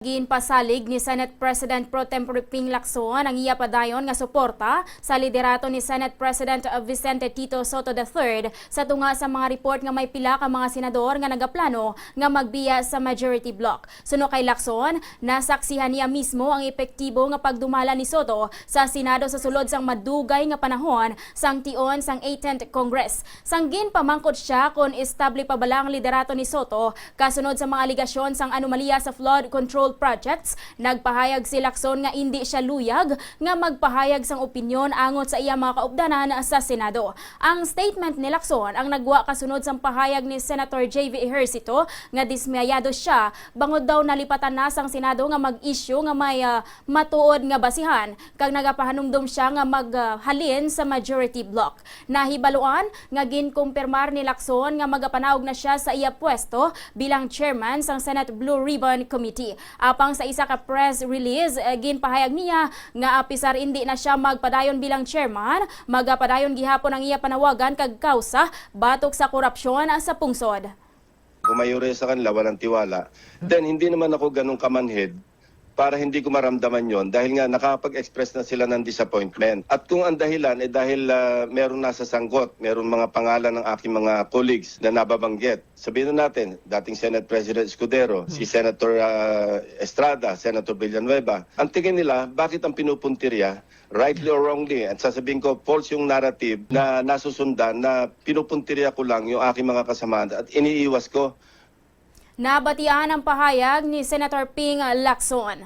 Ginpasalig ni Senate President Pro Tempore Ping Lacson ang iya padayon nga suporta sa liderato ni Senate President Vicente Tito Soto III sa tunga sa mga report nga may pila ka mga senador nga nagaplano nga magbiya sa majority block. Suno kay Lacson, nasaksihan niya mismo ang epektibo nga pagdumala ni Soto sa Senado sa sulod sang madugay nga panahon sang tion sang 18th Congress. Sanggin pamangkot siya kung estable pa bala ang liderato ni Soto kasunod sa mga aligasyon sang anomalya sa flood control projects. Nagpahayag si Lacson nga hindi siya luyag nga magpahayag sang opinyon angot sa iya mga kaupdanan sa Senado. Ang statement ni Lacson ang nagwa kasunod sang pahayag ni Senator J.V. Ejercito nga dismayado siya bangod daw nalipatan na sang Senado nga mag-issue nga may ah, matuod nga basihan kag nagapahanumdum siya nga maghalin sa majority block. Nahibaluan nga ginkumpirmar ni Lacson nga magapanawag na siya sa iya pwesto bilang chairman sang Senate Blue Ribbon Committee. Apang sa isa ka press release, eh, ginpahayag niya nga apisar hindi na siya magpadayon bilang chairman, magapadayon gihapon ang iya panawagan kag kausa batok sa korupsyon sa pungsod. Mayroon sa kanila, walang tiwala. Then, hindi naman ako ganun kamanhid para hindi ko maramdaman yon dahil nga nakapag-express na sila ng disappointment. At kung ang dahilan ay dahil ah, meron nasa sangkot, meron mga pangalan ng aking mga colleagues na nababanggit. Sabihin na natin, dating Senate President Escudero, si Senator ah, Estrada, Senator Villanueva. Ang tingin nila, bakit ang pinupuntirya, rightly or wrongly, at sasabihin ko, false yung narrative na nasusundan na pinupuntirya ko lang yung aking mga kasamahan at iniiwas ko Nabatian ang pahayag ni Senator Ping Lacson.